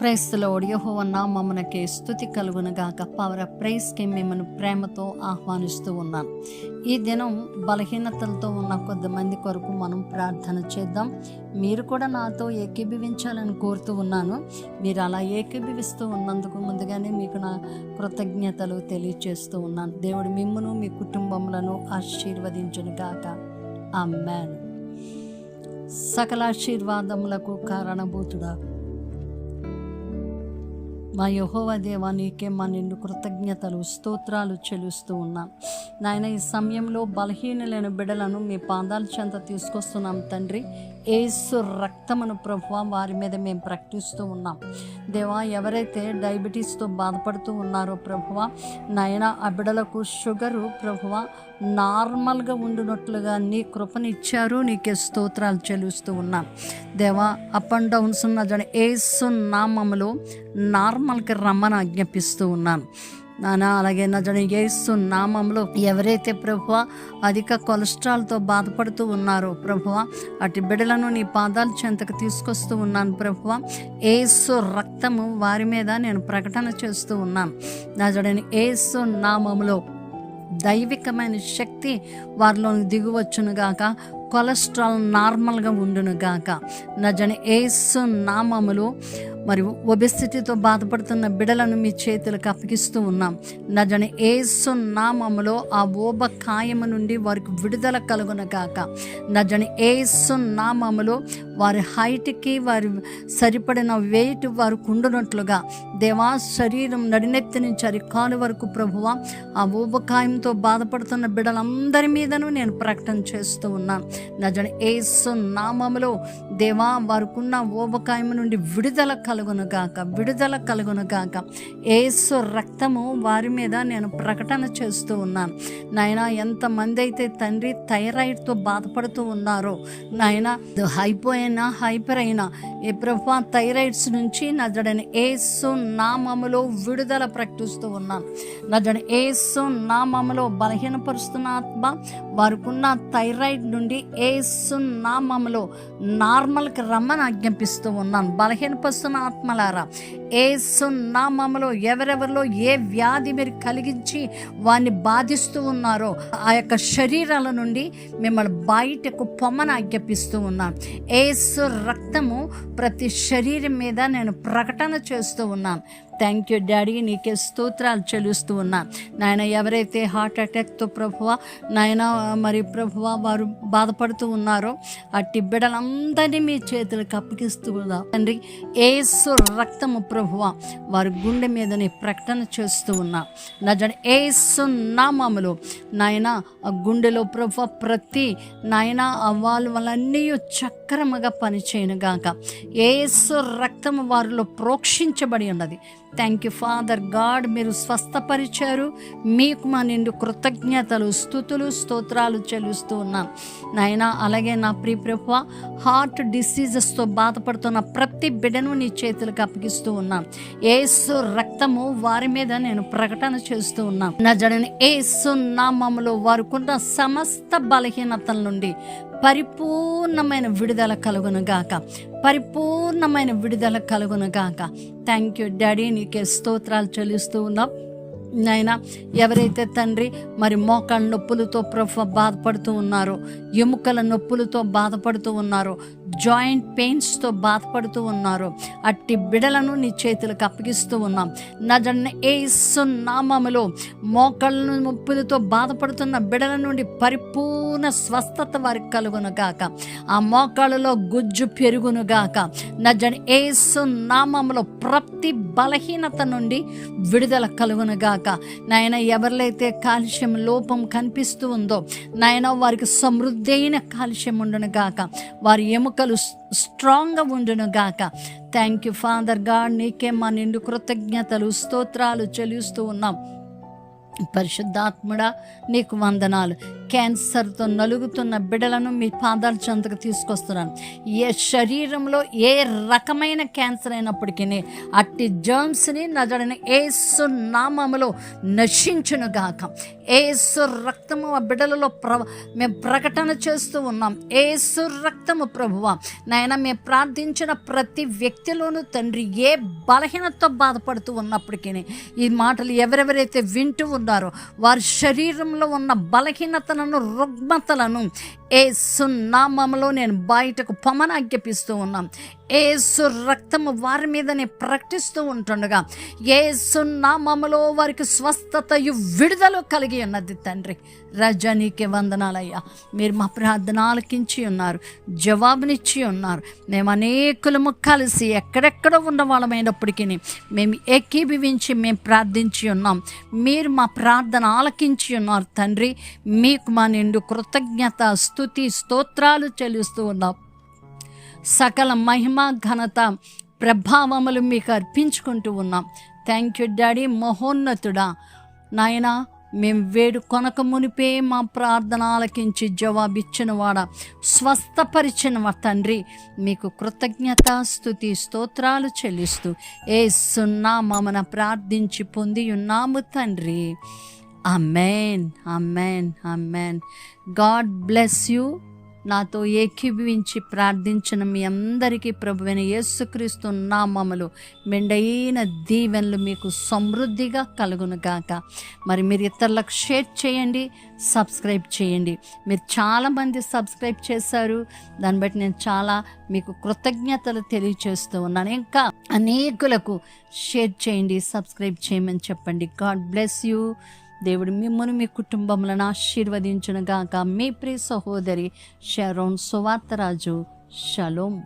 ప్రైస్తుల యెహోవా నామమునకే స్థుతి కలుగునగాక పవర్ ప్రైస్కి మిమ్మల్ని ప్రేమతో ఆహ్వానిస్తూ ఉన్నాను ఈ దినం బలహీనతలతో ఉన్న కొద్దిమంది కొరకు మనం ప్రార్థన చేద్దాం. మీరు కూడా నాతో ఏకీభవించాలని కోరుతూ ఉన్నాను. మీరు అలా ఏకీభవిస్తూ ఉన్నందుకు ముందుగానే మీకు నా కృతజ్ఞతలు తెలియచేస్తూ ఉన్నాను. దేవుడు మిమ్మను మీ కుటుంబములను ఆశీర్వదించునుగాక అమ్మాను సకల ఆశీర్వాదములకు కారణభూతుడా. మా యహోవ దేవా నీకే మా నిన్ను కృతజ్ఞతలు స్తోత్రాలు చెల్లిస్తూ ఉన్నాం. నాయన ఈ సమయంలో బలహీనులైన బిడలను మీ పాదాల చెంత తీసుకొస్తున్నాం తండ్రి. ఏసు రక్తమును ప్రభువ వారి మీద మేము ప్రకటిస్తూ ఉన్నాం. దేవా ఎవరైతే డయాబెటీస్తో బాధపడుతూ ఉన్నారో ప్రభువ నైనా ఆ బిడలకు షుగరు ప్రభువ నార్మల్గా ఉండినట్లుగా నీ కృపనిచ్చారు నీకే స్తోత్రాలు చెల్లిస్తూ ఉన్నాం. దేవా అప్ అండ్ డౌన్స్ ఉన్న జన ఏసు నామములో నార్మల్కి రమ్మని ఆజ్ఞాపిస్తూ ఉన్నాను నానా అలాగే నజని జన యేసు నామంలో ఎవరైతే ప్రభువ అధిక కొలెస్ట్రాల్తో బాధపడుతూ ఉన్నారో ప్రభువ అటు బిడలను నీ పాదాల చెంతకు తీసుకొస్తూ ఉన్నాను ప్రభువ ఏసు రక్తము వారి మీద నేను ప్రకటన చేస్తూ ఉన్నాను. నా జడని ఏసు నామంలో దైవికమైన శక్తి వారిలో దిగువచ్చునుగాక కొలెస్ట్రాల్ నార్మల్గా ఉండునుగాక నా జన ఏసు నామములు మరి ఒబెసిటీతో బాధపడుతున్న బిడలను మీ చేతులకు అప్పగిస్తూ ఉన్నాం. నా జన ఏసు నామములో ఆ ఓబ కాయము నుండి వారికి విడుదల కలుగునగాక నా జన ఏసు నామములో వారి హైట్కి వారి సరిపడిన వెయిట్ వారు ఉండునట్లుగా దేవా శరీరం నడినెత్తి నుంచి అరికాలు వరకు ప్రభువ ఆ ఊబకాయంతో బాధపడుతున్న బిడ్డలందరి మీదను నేను ప్రకటన చేస్తూ ఉన్నాను నజన ఏసు నామములో దేవా వారికున్న ఊబకాయం నుండి విడుదల కలుగునుగాక విడుదల కలుగునుగాక ఏసు రక్తము వారి మీద నేను ప్రకటన చేస్తూ ఉన్నాను నాయన ఎంతమంది అయితే తండ్రి థైరాయిడ్తో బాధపడుతూ ఉన్నారో నాయన హైపో అయినా హైపర్ అయినా ఏ ప్రభా థైరాయిడ్స్ నుంచి నజడని జడని ఏసు నామములో విడుదల ప్రకటిస్తూ ఉన్నాను. నజడు ఏసు నామములో బలహీనపరుస్తున్న ఆత్మ వారికున్న థైరాయిడ్ నుండి ఏసు నామములో నార్మల్కి రమ్మని ఆజ్ఞాపిస్తూ ఉన్నాను. బలహీనపరుస్తున్న ఆత్మలారా ఏసు నామములో ఎవరెవరిలో ఏ వ్యాధి మీరు కలిగించి వారిని బాధిస్తూ ఉన్నారో ఆ యొక్క శరీరాల నుండి మిమ్మల్ని బయటకు పొమ్మని ఆజ్ఞాపిస్తూ ఉన్నాను. ఏసు రక్తము ప్రతి శరీరం మీద నేను ప్రకటన చేస్తూ ఉన్నాను. థ్యాంక్ యూ డాడీ నీకే స్తోత్రాలు చెల్లిస్తూ ఉన్నాను నాయన ఎవరైతే హార్ట్ అటాక్తో ప్రభువ నాయన మరి ప్రభువ వారు బాధపడుతూ ఉన్నారో అట్టి బిడ్డలందరినీ మీ చేతులకు అప్పగిస్తూ ఉన్నాం తండ్రి ఏసు రక్తము ప్రభువ వారి గుండె మీదని ప్రకటన చేస్తూ ఉన్నా. నా జన ఏసు నామములో నాయన ఆ గుండెలో ప్రభు ప్రతి నాయన వాళ్ళు వాళ్ళన్నీ చక్రముగా పనిచేయను గాక. ఏసు రక్తము వారిలో ప్రోక్షించబడి ఉన్నది. థ్యాంక్ యూ ఫాదర్ గాడ్ మీరు స్వస్థపరిచారు. మీకు మా నిండు కృతజ్ఞతలు స్థుతులు స్తోత్రాలు చెల్లిస్తూ ఉన్నాం. నాయన అలాగే నా ప్రియ ప్రభు హార్ట్ డిసీజెస్తో బాధపడుతున్న ప్రతి బిడ్డను నీ చేతులకు అప్పగిస్తూ ఉన్నాం. ఏసు రక్తము వారి మీద నేను ప్రకటన చేస్తూ ఉన్నాం. నా జడని ఏసు నామములో వారుకున్న సమస్త బలహీనతల నుండి పరిపూర్ణమైన విడుదల కలుగును గాక పరిపూర్ణమైన విడుదల కలుగును గాక థ్యాంక్ యూ డాడీ నీకే స్తోత్రాలు చెల్లిస్తూ ఉన్నాం. నాయన ఎవరైతే తండ్రి మరి మోకాళ్ళ నొప్పులతో ప్రభు బాధపడుతూ ఉన్నారో ఎముకల నొప్పులతో బాధపడుతూ ఉన్నారో జాయింట్ పెయిన్స్తో బాధపడుతూ ఉన్నారు. అట్టి బిడలను నీ చేతులకు అప్పగిస్తూ ఉన్నాం. నజన్న ఏసు నామములో మోకాళ్ళ నొప్పులతో బాధపడుతున్న బిడల నుండి పరిపూర్ణ స్వస్థత వారికి కలుగును గాక. ఆ మోకాళ్ళలో గుజ్జు పెరుగును గాక. నజన్ ఏసు నామములో ప్రతి బలహీనత నుండి విడుదల కలుగును గాక. నాయన ఎవరిలైతే కాలుష్యం లోపం కనిపిస్తూ ఉందో నాయన వారికి సమృద్ధి అయిన కాలుష్యం ఉండును గాక. వారి ఎముక ఎముకలు స్ట్రాంగ్గా ఉండును గాక. థ్యాంక్ యూ ఫాదర్ గాడ్ నీకే మా నిండు కృతజ్ఞతలు స్తోత్రాలు చెల్లిస్తూ ఉన్నాం. పరిశుద్ధాత్ముడా నీకు వందనాలు. క్యాన్సర్తో నలుగుతున్న బిడలను మీ పాదాల చెంతకు తీసుకొస్తున్నాను. ఏ శరీరంలో ఏ రకమైన క్యాన్సర్ అయినప్పటికీ అట్టి జర్మ్స్ని నజడని ఏసు నామములో నశించును గాక. ఏసు రక్తము ఆ బిడ్డలలో ప్ర మేము ప్రకటన చేస్తూ ఉన్నాం. ఏసు రక్తము ప్రభువ నాయన మేము ప్రార్థించిన ప్రతి వ్యక్తిలోనూ తండ్రి ఏ బలహీనతతో బాధపడుతూ ఉన్నప్పటికీ ఈ మాటలు ఎవరెవరైతే వింటూ ఉన్నారో వారి శరీరంలో ఉన్న బలహీనతను బలహీనతలను రుగ్మతలను ఏ సున్నామములో నేను బయటకు పొమన ఆజ్ఞాపిస్తూ ఉన్నాం. ఏసు రక్తము వారి మీదనే ప్రకటిస్తూ ఉంటుండగా ఏ సున్నామములో వారికి స్వస్థతయు విడుదల కలిగి ఉన్నది తండ్రి. రజనీకి వందనాలయ్యా. మీరు మా ప్రార్థన ఆలకించి ఉన్నారు జవాబునిచ్చి ఉన్నారు. మేము అనేకులము కలిసి ఎక్కడెక్కడ ఉన్న వాళ్ళమైనప్పటికీ మేము ఏకీభవించి మేము ప్రార్థించి ఉన్నాం. మీరు మా ప్రార్థన ఆలకించి ఉన్నారు తండ్రి. మీకు మా నిండు కృతజ్ఞత స్థుతి స్తోత్రాలు చెల్లిస్తూ ఉన్నాం. సకల మహిమ ఘనత ప్రభావములు మీకు అర్పించుకుంటూ ఉన్నాం. థ్యాంక్ యూ డాడీ మహోన్నతుడా. నాయనా మేము వేడు కొనక మునిపే మా ప్రార్థన ఆలకించి జవాబిచ్చిన వాడ స్వస్థపరిచిన తండ్రి. మీకు కృతజ్ఞత స్థుతి స్తోత్రాలు చెల్లిస్తూ ఏ సున్నా మమన ప్రార్థించి పొంది ఉన్నాము తండ్రి. Amen amen amen God bless you నాతో ఏకీభవించి ప్రార్థించిన మీ అందరికీ ప్రభువైన యేసుక్రీస్తు నామములు మెండైన దీవెనలు మీకు సమృద్ధిగా కలుగును గాక. మరి మీరు ఇతరులకు షేర్ చేయండి సబ్స్క్రైబ్ చేయండి. మీరు చాలామంది సబ్స్క్రైబ్ చేశారు. దాన్ని బట్టి నేను చాలా మీకు కృతజ్ఞతలు తెలియచేస్తూ ఉన్నాను. ఇంకా అనేకులకు షేర్ చేయండి సబ్స్క్రైబ్ చేయమని చెప్పండి. గాడ్ బ్లెస్ యూ దేవుడు మిమ్మల్ని మీ కుటుంబములను ఆశీర్వదించునుగాక. మీ ప్రియ సహోదరి షరోన్ సువార్తరాజు. షలోం.